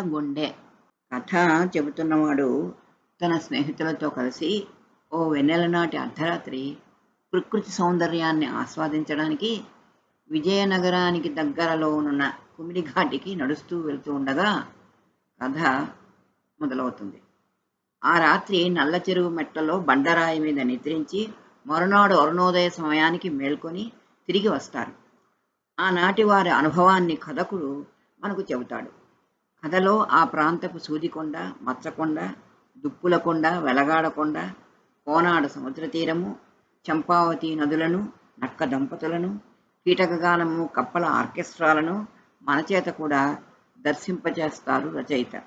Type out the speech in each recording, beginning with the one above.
గుండె. కథ చెబుతున్నవాడు తన స్నేహితులతో కలిసి ఓ వెన్నెల నాటి అర్ధరాత్రి ప్రకృతి సౌందర్యాన్ని ఆస్వాదించడానికి విజయనగరానికి దగ్గరలో ఉన్న కుమిడిఘాటికి నడుస్తూ వెళ్తూ ఉండగా కథ మొదలవుతుంది. ఆ రాత్రి నల్ల చెరువు మెట్టలో బండరాయి మీద నిద్రించి మరునాడు అరుణోదయ సమయానికి మేల్కొని తిరిగి వస్తారు. ఆనాటి వారి అనుభవాన్ని కథకుడు మనకు చెబుతాడు. కథలో ఆ ప్రాంతపు సూదికొండ మచ్చకొండ దుప్పులకొండ వెలగాడకొండ కోనాడ సముద్ర తీరము చంపావతి నదులను నక్క దంపతులను కీటకగానము కప్పల ఆర్కెస్ట్రాలను మనచేత కూడా దర్శింపజేస్తారు రచయిత.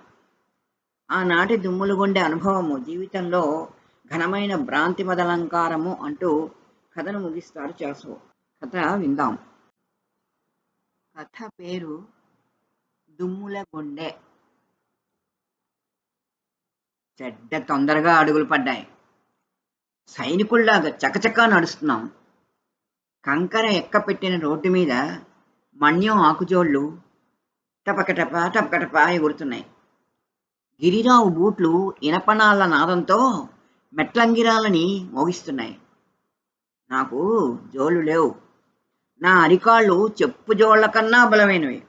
ఆనాటి దుమ్ములుగుండే అనుభవము జీవితంలో ఘనమైన భ్రాంతి మదలంకారము అంటూ కథను ముగిస్తారు చాసు. కథ విందాం. కథ పేరు దుమ్ముల గుండె. చెడ్డ తొందరగా అడుగులు పడ్డాయి. సైనికుల్లాగా చకచకా నడుస్తున్నాం. కంకర ఎక్కపెట్టిన రోడ్డు మీద మణ్యం ఆకుజోళ్ళు టపకటప టపకటప ఎగురుతున్నాయి. గిరిరావు బూట్లు ఇనపనాళ్ళ నాదంతో మెట్లంగిరాలని మోగిస్తున్నాయి. నాకు జోళ్ళు లేవు. నా అరికాళ్ళు చెప్పు జోళ్ళ కన్నా బలమైనవి.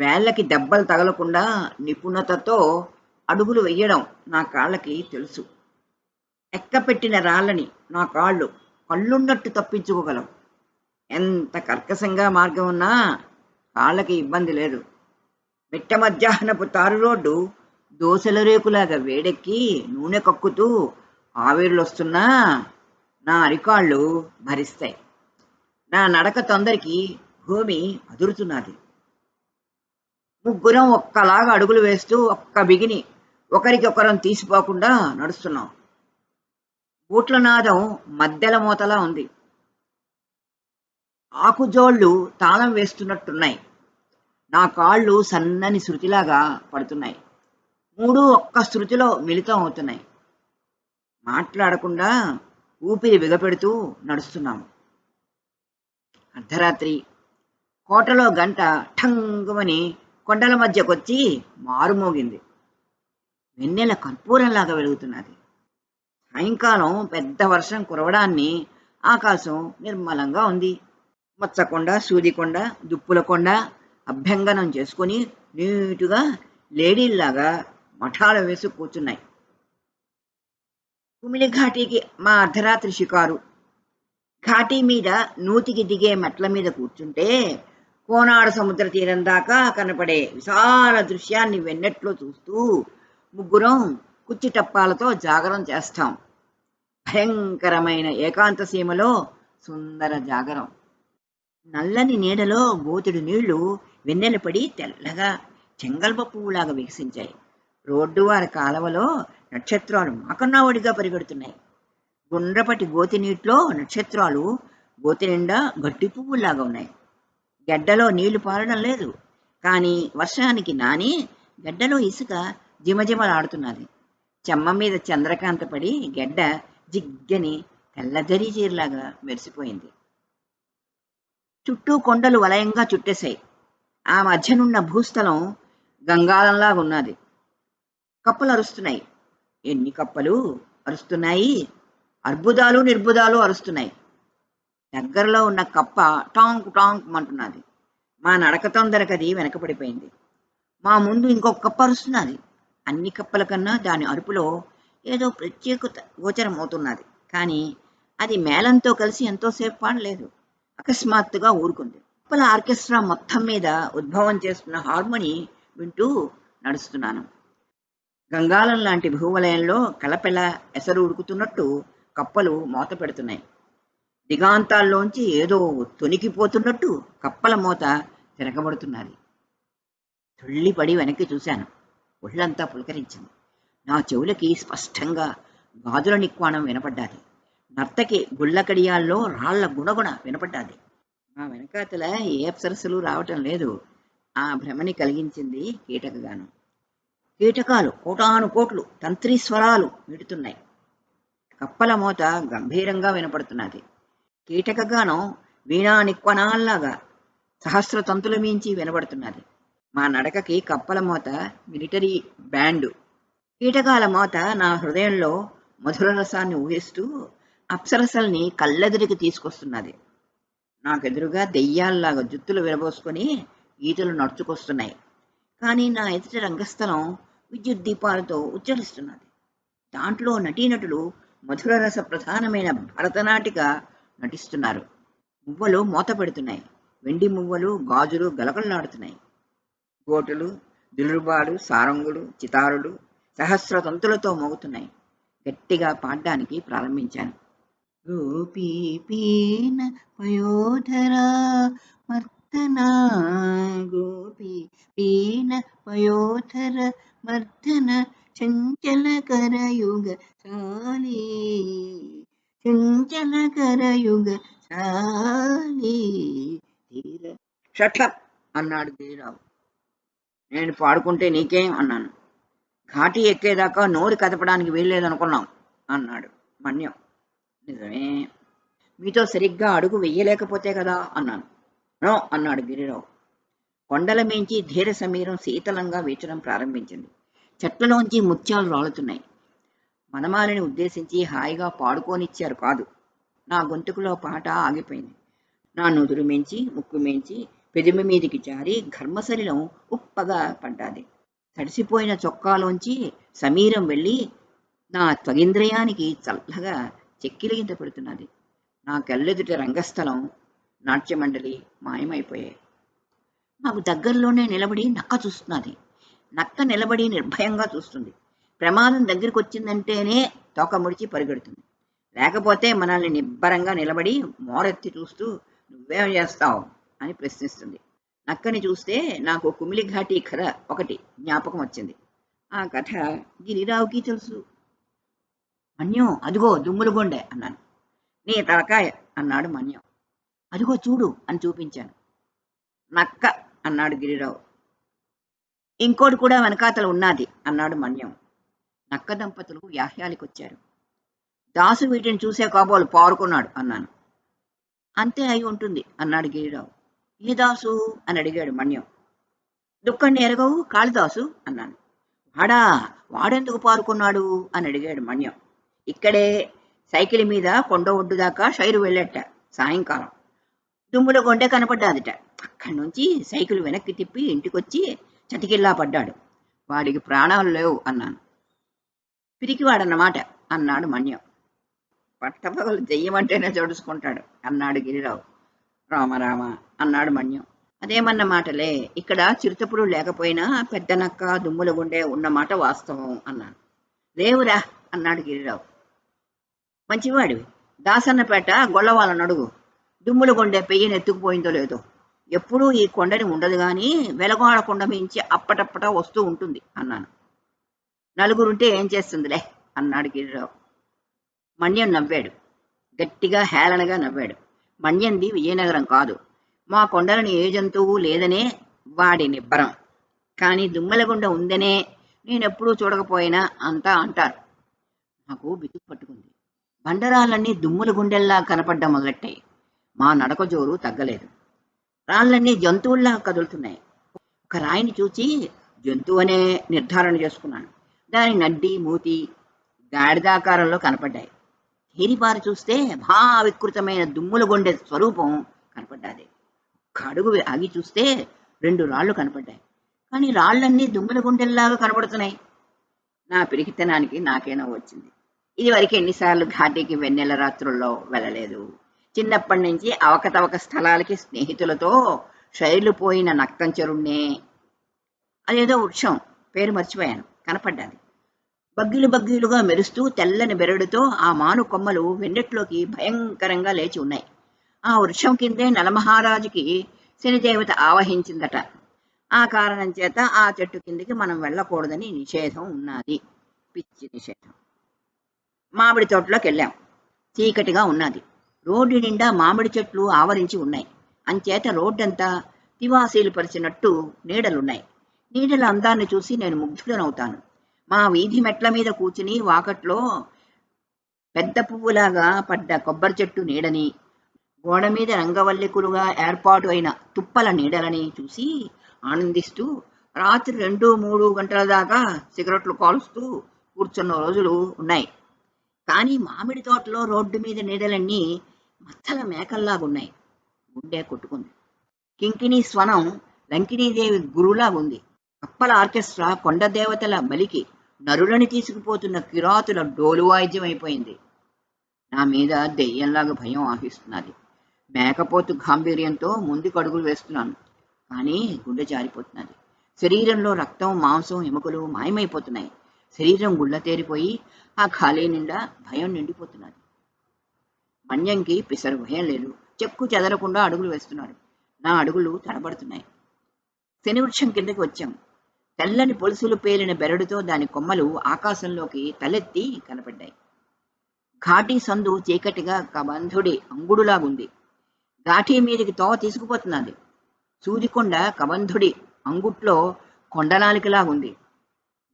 వేళ్ళకి దెబ్బలు తగలకుండా నిపుణతతో అడుగులు వెయ్యడం నా కాళ్ళకి తెలుసు. ఎక్కపెట్టిన రాళ్ళని నా కాళ్ళు కళ్ళున్నట్టు తప్పించుకోగలవు ఎంత కర్కశంగా మార్గం ఉన్నా కాళ్ళకి ఇబ్బంది లేదు. మిట్ట మధ్యాహ్నపు తారు రోడ్డు దోశల రేకులాగా వేడెక్కి నూనె కక్కుతూ ఆవిర్లొస్తున్నా నా అరికాళ్ళు భరిస్తాయి. నా నడక తొందరికి భూమి అదురుతున్నది. ముగ్గురం ఒక్కలాగా అడుగులు వేస్తూ ఒక్క బిగిని ఒకరికొకరం తీసిపోకుండా నడుస్తున్నాం. బూట్ల నాదం మద్దెల మూతలా ఉంది. ఆకుజోళ్ళు తాళం వేస్తున్నట్టున్నాయి. నా కాళ్ళు సన్నని శృతిలాగా పడుతున్నాయి. మూడు ఒక్క శృతిలో మిళితం అవుతున్నాయి. మాట్లాడకుండా ఊపిరి బిగపెడుతూ నడుస్తున్నాము అర్ధరాత్రి. కోటలో గంట ఠంగుమని కొండల మధ్యకొచ్చి మారుమోగింది. వెన్నెల కర్పూరంలాగా వెలుగుతున్నది. సాయంకాలం పెద్ద వర్షం కురవడాన్ని ఆకాశం నిర్మలంగా ఉంది. మచ్చకొండ సూదికొండ దుప్పులకొండ అభ్యంగనం చేసుకుని నీటుగా లేడీల్లాగా మఠాలు వేసి కూర్చున్నాయి. కుమిలి ఘాటీకి మా అర్ధరాత్రి షికారు. ఘాటీ మీద నూతికి దిగే మెట్ల మీద కూర్చుంటే కోనాడు సముద్ర తీరం దాకా కనపడే విశాల దృశ్యాన్ని వెన్నెట్లో చూస్తూ ముగ్గురం కుచ్చి టప్పాలతో జాగరం చేస్తాం. భయంకరమైన ఏకాంత సీమలో సుందర జాగరం. నల్లని నీడలో గోతుడి నీళ్ళు వెన్నెలపడి తెల్లగా చెంగల్ప పువ్వులాగా వికసించాయి. రోడ్డు వారి కాలవలో నక్షత్రాలు మాకన్నావడిగా పరిగెడుతున్నాయి. గుండ్రపటి గోతి నీటిలో నక్షత్రాలు గోతి నిండా గట్టి పువ్వులాగా ఉన్నాయి. గడ్డలో నీళ్ళు పారడం లేదు. కానీ వర్షానికి నాని గడ్డలో ఇసుక జిమజిమలాడుతున్నది. చెమ్మ మీద చంద్రకాంత పడి గడ్డ జిగ్గని తెల్లదరి చీరలాగా మెరిసిపోయింది. చుట్టూ కొండలు వలయంగా చుట్టేశాయి. ఆ మధ్యనున్న భూస్థలం గంగాలంలాగా ఉన్నది. కప్పలు అరుస్తున్నాయి. ఎన్ని కప్పలు అరుస్తున్నాయి? అర్బుదాలు నిర్బుదాలు అరుస్తున్నాయి. దగ్గరలో ఉన్న కప్ప టాంక్ టాంక్ అంటున్నది. మా నడక తొందరకది వెనకబడిపోయింది. మా ముందు ఇంకొక కప్ప అరుస్తున్నది. అన్ని కప్పల కన్నా దాని అరుపులో ఏదో ప్రత్యేకత గోచరం అవుతున్నది. కానీ అది మేళంతో కలిసి ఎంతోసేపు పాడలేదు. అకస్మాత్తుగా ఊరుకుంది. కప్పల ఆర్కెస్ట్రా మొత్తం మీద ఉద్భవం చేస్తున్న హార్మోని వింటూ నడుస్తున్నాను. గంగాలం లాంటి భూవలయంలో కలపెల ఎసరు ఉడుకుతున్నట్టు కప్పలు మూత పెడుతున్నాయి. దిగాంతాల్లోంచి ఏదో తొనికిపోతున్నట్టు కప్పల మూత తిరగబడుతున్నది. తుళ్ళిపడి వెనక్కి చూశాను. ఒళ్ళంతా పులకరించింది. నా చెవులకి స్పష్టంగా గాజుల నిక్వాణం వినపడ్డాది. నర్తకి గుళ్ళకడియాల్లో రాళ్ళ గుణగుణ వినపడ్డాది. మా వెనకాతల ఏ అప్సరస్సులు రావటం లేదు. ఆ భ్రమని కలిగించింది కీటకగాను. కీటకాలు కోటాను కోట్లు తంత్రీస్వరాలు విడుతున్నాయి. కప్పల మోత గంభీరంగా వినపడుతున్నది. కీటకగానం వీణా నిక్వనాల్లాగా సహస్ర తంతుల మించి వినబడుతున్నది. మా నడకకి కప్పల మోత మిలిటరీ బ్యాండు. కీటకాల మోత నా హృదయంలో మధుర రసాన్ని ఊహిస్తూ అప్సరసల్ని కళ్ళెదురికి తీసుకొస్తున్నది. నాకెదురుగా దెయ్యాల్లాగా జుత్తులు విరబోసుకొని ఈతలు నడుచుకొస్తున్నాయి. కానీ నా ఎదుటి రంగస్థలం విద్యుత్ దీపాలతో ఉచ్చరిస్తున్నది. దాంట్లో నటీనటులు మధుర రస ప్రధానమైన భరతనాటిక నటిస్తున్నారు. మువ్వలు మూత పెడుతున్నాయి. వెండి మువ్వలు గాజులు గలగలలాడుతున్నాయి. గోటులు దిలుబాలు సారంగులు చితారులు సహస్ర తంతులతో మోగుతున్నాయి. గట్టిగా పాడడానికి ప్రారంభించాను. గోపీ పీన పయోధరా షట్లప్ అన్నాడు గిరిరావు. నేను పాడుకుంటే నీకేం అన్నాను. ఘాటి ఎక్కేదాకా నోరు కదపడానికి వీల్లేదనుకున్నాం అన్నాడు మన్యం. నిజమే. మీతో సరిగ్గా అడుగు వెయ్యలేకపోతే కదా అన్నాను. నో అన్నాడు గిరిరావు. కొండల మించి ధీర సమీరం శీతలంగా వీచడం ప్రారంభించింది. చెట్లలోంచి ముత్యాలు రాలుతున్నాయి. మనమాలిని ఉద్దేశించి హాయిగా పాడుకోనిచ్చారు కాదు. నా గొంతుకులో పాట ఆగిపోయింది. నా నుదురు మించి ముక్కు మించి పెదిమి మీదికి జారి ఘర్మశలిలం ఉప్పగా పడ్డాది. తడిసిపోయిన చొక్కాలోంచి సమీరం వెళ్ళి నా త్వగింద్రయానికి చల్లగా చెక్కిలిగింత పెడుతున్నది. నా కళ్ళెదుట రంగస్థలం నాట్యమండలి మాయమైపోయాయి. నాకు దగ్గరలోనే నిలబడి నక్క చూస్తున్నది. నక్క నిలబడి నిర్భయంగా చూస్తుంది. ప్రమాదం దగ్గరికి వచ్చిందంటేనే తోక ముడిచి పరిగెడుతుంది. లేకపోతే మనల్ని నిబ్బరంగా నిలబడి మోరెత్తి చూస్తూ నువ్వేం చేస్తావు? అని ప్రశ్నిస్తుంది. నక్కని చూస్తే నాకు కుమిలి ఘాటి కథ ఒకటి జ్ఞాపకం వచ్చింది. ఆ కథ గిరిరావుకి తెలుసు. మన్యం అదిగో దుమ్ములు గుండె అన్నాను. నీ తలకాయ అన్నాడు మన్యం. అదిగో చూడు అని చూపించాను. నక్క అన్నాడు గిరిరావు. ఇంకోటి కూడా వెనకాతలు ఉన్నది అన్నాడు మన్యం. నక్క దంపతులు యాహ్యాలికి వచ్చారు దాసు వీటిని చూసే కాబోలు పారుకున్నాడు అన్నాను. అంతే అయి ఉంటుంది అన్నాడు గిరిరావు. ఏ దాసు అని అడిగాడు మణ్యం దుఃఖాన్ని ఎరగవు కాళిదాసు అన్నాను. వాడా వాడెందుకు పారుకున్నాడు? అని అడిగాడు మణ్యం ఇక్కడే సైకిల్ మీద కొండ ఒడ్డు దాకా షైరు వెళ్ళట సాయంకాలం. దుమ్ముల కొండే కనపడ్డాదిట. అక్కడి నుంచి సైకిల్ వెనక్కి తిప్పి ఇంటికొచ్చి చతికిల్లా పడ్డాడు. వాడికి ప్రాణాలు లేవు అన్నాను. పిరికివాడన్నమాట అన్నాడు మన్యం. పట్టపగలు దెయ్యమంటేనే జడుచుకుంటాడు అన్నాడు గిరిరావు. రామరామ అన్నాడు మన్యం. అదేమన్న మాటలే ఇక్కడ చిరుతపుడు లేకపోయినా పెద్ద నక్క దుమ్ముల గుండె ఉన్నమాట వాస్తవం అన్నాను. లేవురా అన్నాడు గిరిరావు. మంచివాడివి. దాసన్నపేట గొల్లవాళ్ళ నడుగు దుమ్ముల గుండె పెయ్యని ఎత్తుకుపోయిందో లేదో. ఎప్పుడూ ఈ కొండని ఉండదు గాని వెలగోడ కొండ మించి అప్పటప్పట వస్తూ ఉంటుంది అన్నాను. నలుగురుంటే ఏం చేస్తుందిలే అన్నాడు గిరిరావు. మన్యం నవ్వాడు. గట్టిగా హేళనగా నవ్వాడు. మణ్యంది విజయనగరం కాదు. మా కొండలను ఏ జంతువు లేదనే వాడి నిబ్బరం. కానీ దుమ్మలగుండ ఉందనే నేనెప్పుడూ చూడకపోయినా అంతా అంటారు. నాకు బితుకు పట్టుకుంది. బండరాళ్ళన్నీ దుమ్ముల గుండెల్లా కనపడ్డం మొదలెట్టాయి. మా నడక జోరు తగ్గలేదు. రాళ్ళన్నీ జంతువుల్లా కదులుతున్నాయి. ఒక రాయిని చూచి జంతువు అనే నిర్ధారణ చేసుకున్నాను. దాని నడ్డి మూతి గాడిదాకారంలో కనపడ్డాయి. తేరిపారి చూస్తే భా వికృతమైన దుమ్ముల గుండె స్వరూపం కనపడ్డాది. ఒక్క అడుగు ఆగి చూస్తే రెండు రాళ్ళు కనపడ్డాయి. కానీ రాళ్ళన్నీ దుమ్ముల గుండెల్లాగా కనబడుతున్నాయి. నా పిరికితనానికి నాకేనో వచ్చింది. ఇది వరకు ఎన్నిసార్లు ఘాటీకి వెన్నెల రాత్రుల్లో వెళ్ళలేదు. చిన్నప్పటి నుంచి అవకతవక స్థలాలకి స్నేహితులతో శైలు పోయిన నక్తంచెరుణ్ణే. అదేదో వృక్షం పేరు మర్చిపోయాను కనపడ్డాది. బగ్గిలు బగ్గిలుగా మెరుస్తూ తెల్లని బెరడుతో ఆ మాను కొమ్మలు వెన్నెట్లోకి భయంకరంగా లేచి ఉన్నాయి. ఆ వృక్షం కిందే నలమహారాజుకి శనిదేవత ఆవహించిందట. ఆ కారణం చేత ఆ చెట్టు కిందికి మనం వెళ్ళకూడదని నిషేధం ఉన్నది. పిచ్చి నిషేధం. మామిడి తోటలోకి వెళ్ళాం. చీకటిగా ఉన్నది. రోడ్డు నిండా మామిడి చెట్లు ఆవరించి ఉన్నాయి. అంచేత రోడ్డంతా తివాసీలు పరిచినట్టు నీడలున్నాయి. నీడల అందాన్ని చూసి నేను ముగ్ధుడనవుతాను. మా వీధి మెట్ల మీద కూర్చుని వాకట్లో పెద్ద పువ్వులాగా పడ్డ కొబ్బరి చెట్టు నీడని గోడ మీద రంగవల్లికులుగా ఏర్పాటు అయిన తుప్పల నీడలని చూసి ఆనందిస్తూ రాత్రి రెండు మూడు గంటల దాకా సిగరెట్లు కాలుస్తూ కూర్చున్న రోజులు ఉన్నాయి. కానీ మామిడి తోటలో రోడ్డు మీద నీడలన్నీ మచ్చల మేకల్లాగున్నాయి. గుండె కొట్టుకుంది. కింకిణి స్వనం లంకిణీదేవి గురువులాగుంది. కప్పల ఆర్కెస్ట్రా కొండ దేవతల బలికి నరులని తీసుకుపోతున్న కిరాతుల డోలు వాయిద్యం అయిపోయింది నా మీద దెయ్యంలాగా భయం ఆహిస్తున్నది మేకపోతు గాంభీర్యంతో ముందుకు అడుగులు వేస్తున్నాను. కానీ గుండె జారిపోతున్నది. శరీరంలో రక్తం మాంసం ఎముకలు మాయమైపోతున్నాయి. శరీరం గుళ్ళ తేరిపోయి ఆ ఖాళీ నిండా భయం నిండిపోతున్నది. మన్యంకి పిసరు భయం లేదు. చెక్కు చెదరకుండా అడుగులు వేస్తున్నాడు నా అడుగులు తడబడుతున్నాయి. శనివృక్షం కిందకి వచ్చాం. తెల్లని పొలుసులు పేలిన బెరడుతో దాని కొమ్మలు ఆకాశంలోకి తలెత్తి కనపడ్డాయి. ఘాటీ సందు చీకటిగా కబంధుడి అంగుడులాగుంది. రాఠీ మీదికి తోవ తీసుకుపోతున్నది. సూదికొండ కబంధుడి అంగుట్లో కొండనాలికలాగుంది.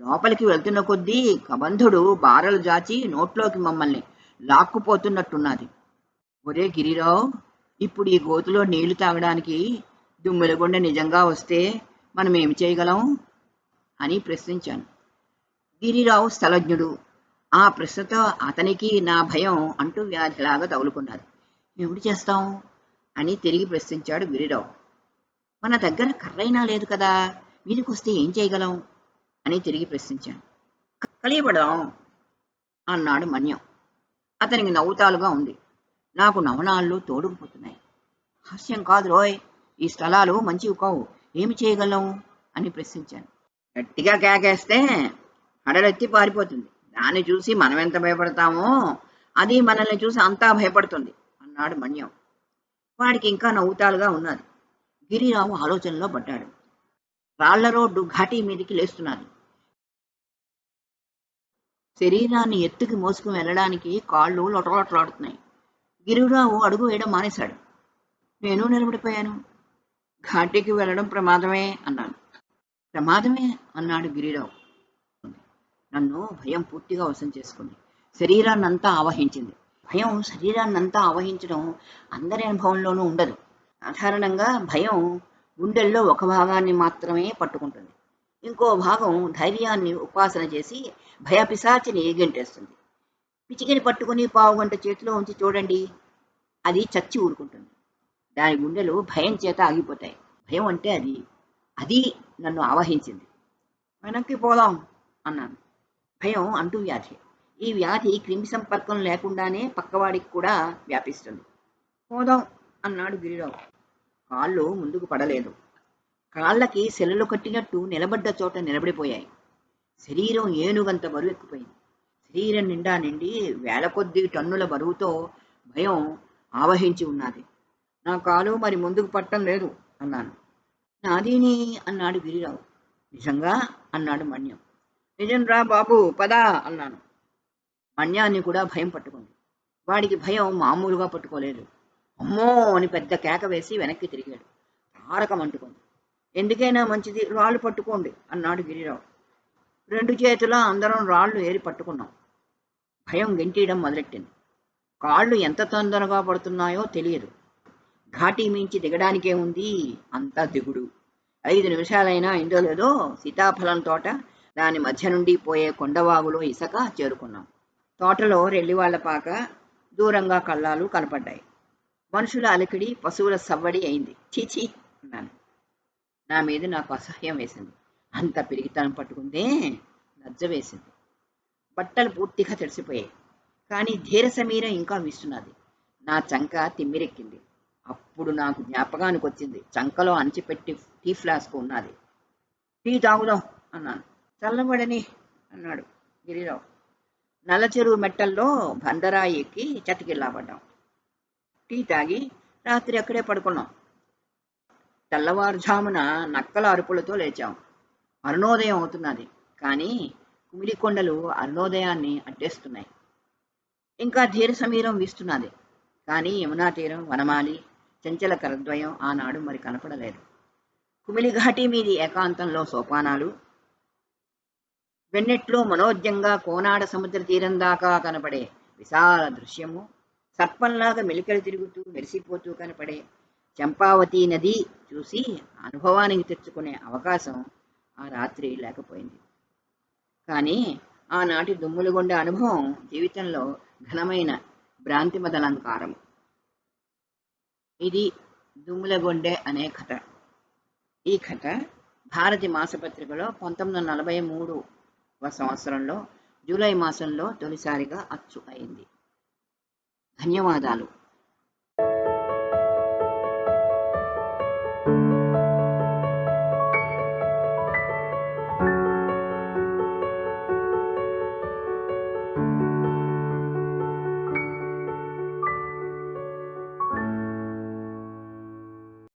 లోపలికి వెళ్తున్న కొద్దీ కబంధుడు బారలు జాచి నోట్లోకి మమ్మల్ని లాక్కుపోతున్నట్టున్నది. ఒరే గిరిరావు ఇప్పుడు ఈ గోతులో నీళ్ళు తాగడానికి దుమ్మెలగొండ నిజంగా వస్తే మనం ఏమి చేయగలం? అని ప్రశ్నించాను. గిరిరావు స్థలజ్ఞుడు ఆ ప్రశ్నతో అతనికి నా భయం అంటూ వ్యాధిలాగా తగులుకున్నారు ఏమిటి చేస్తాం అని తిరిగి ప్రశ్నించాడు గిరిరావు మన దగ్గర కర్రైనా లేదు కదా మీదకి వస్తే ఏం చేయగలం? అని తిరిగి ప్రశ్నించాను కలియబడదాం అన్నాడు మన్యం. అతనికి నవ్వుతాలుగా ఉంది. నాకు నవనాళ్ళు తోడుకుపోతున్నాయి. హాస్యం కాదు రోయ్ ఈ స్థలాలు మంచివి కావు. ఏమి చేయగలం? అని ప్రశ్నించాను గట్టిగా కేకేస్తే హడలెత్తి పారిపోతుంది. దాన్ని చూసి మనం ఎంత భయపడతామో అది మనల్ని చూసి అంతా భయపడుతుంది అన్నాడు మన్యం. వాడికి ఇంకా నవ్వుతాలుగా ఉన్నది. గిరిరావు ఆలోచనలో పడ్డాడు. రాళ్ళ రోడ్డు ఘాటీ మీదికి లేస్తున్నది. శరీరాన్ని ఎత్తుకి మోసుకుని వెళ్ళడానికి కాళ్ళు లొటలొటలాడుతున్నాయి. గిరిరావు అడుగు వేయడం మానేశాడు. నేను నిలబడిపోయాను. ఘాటీకి వెళ్ళడం ప్రమాదమే అన్నాను ప్రమాదమే అన్నాడు గిరిరావు. నన్ను భయం పూర్తిగా వశం చేసుకుంది. శరీరాన్నంతా ఆవహించింది. భయం శరీరాన్నంతా ఆవహించడం అందరి అనుభవంలోనూ ఉండదు. సాధారణంగా భయం గుండెల్లో ఒక భాగాన్ని మాత్రమే పట్టుకుంటుంది. ఇంకో భాగం ధైర్యాన్ని ఉపాసన చేసి భయపిశాచిని గెంటేస్తుంది పిచికిని పట్టుకుని పావు గంట చేతిలో ఉంచి చూడండి అది చచ్చి ఊరుకుంటుంది. దాని గుండెలు భయం చేత ఆగిపోతాయి. భయం అంటే అది. అది నన్ను ఆవహించింది. వెనక్కి పోదాం అన్నాను. భయం అంటూ వ్యాధి. ఈ వ్యాధి క్రిమి సంపర్కం లేకుండానే పక్కవాడికి కూడా వ్యాపిస్తుంది. పోదాం అన్నాడు గిరిరావు. కాళ్ళు ముందుకు పడలేదు. కాళ్ళకి సెలలు కట్టినట్టు నిలబడ్డ చోట నిలబడిపోయాయి. శరీరం ఏనుగంత బరువు ఎక్కిపోయింది శరీరం నిండా నిండి వేల కొద్ది టన్నుల బరువుతో భయం ఆవహించి ఉన్నది. నా కాలు మరి ముందుకు పట్టం లేదు అన్నాను. నాదీని అన్నాడు గిరిరావు. నిజంగా అన్నాడు మన్యం. నిజం రా బాబు పదా అన్నాను. మన్యాన్ని కూడా భయం పట్టుకుంది. వాడికి భయం మామూలుగా పట్టుకోలేదు. అమ్మో అని పెద్ద కేక వేసి వెనక్కి తిరిగాడు. తారకం అంటుకుంది. ఎందుకైనా మంచిది రాళ్ళు పట్టుకోండి అన్నాడు గిరిరావు. రెండు చేతుల అందరం రాళ్ళు ఏరి పట్టుకున్నాం. భయం గెంటీయడం మొదలెట్టింది. కాళ్ళు ఎంత తొందరగా పడుతున్నాయో తెలియదు. ఘాటీ మించి దిగడానికే ఉంది అంతా దిగుడు. ఐదు నిమిషాలైనా ఇందో లేదో సీతాఫలం తోట దాని మధ్య నుండి పోయే కొండవాగులో ఇసక చేరుకున్నాం. తోటలో రెల్లివాళ్ళ పాక దూరంగా కళ్ళాలు కనపడ్డాయి. మనుషుల అలికిడి పశువుల సవ్వడి అయింది. చీచీ అన్నాను. నా మీద నాకు అసహ్యం వేసింది. అంత పిరిగితనం పట్టుకుందే లజ్జ వేసింది. బట్టలు పూర్తిగా తడిసిపోయాయి. కానీ ధీర సమీరం ఇంకా వీస్తున్నది. నా చంక తిమ్మిరెక్కింది. అప్పుడు నాకు జ్ఞాపకానికి వచ్చింది. చంకలో అణచిపెట్టి టీ ఫ్లాస్క్ ఉన్నది. టీ తాగుదాం అన్నాను. చల్లబడని అన్నాడు గిరిరావు. నల్ల చెరువు మెట్టల్లో బందరాయి ఎక్కి చతికిల్లాపడ్డాం టీ తాగి రాత్రి అక్కడే పడుకున్నాం. తెల్లవారుజామున నక్కల అరుపులతో లేచాం. అరుణోదయం అవుతున్నది కానీ కుమిడి కొండలు అరుణోదయాన్ని అడ్డేస్తున్నాయి. ఇంకా ధీర సమీరం వీస్తున్నది కానీ యమునా తీరం వనమాలి చంచల కరద్వయం ఆనాడు మరి కనపడలేదు. కుమిలి ఘాటి మీది ఏకాంతంలో సోపానాలు వెన్నెట్లో మనోజ్ఞంగా కోనాడ సముద్ర తీరం దాకా కనపడే విశాల దృశ్యము సర్పంలాగా మెలికలు తిరుగుతూ మెరిసిపోతూ కనపడే చంపావతి నది చూసి అనుభవానికి తెచ్చుకునే అవకాశం ఆ రాత్రి లేకపోయింది. కానీ ఆనాటి దుమ్ములగొండ అనుభవం జీవితంలో ఘనమైన భ్రాంతిమదలంకారం ఇది దుమ్ములగొండె అనే కథ ఈ కథ భారతి మాసపత్రికలో పంతొమ్మిది వందల నలభై మూడు సంవత్సరంలో జూలై మాసంలో తొలిసారిగా అచ్చు అయింది. ధన్యవాదాలు.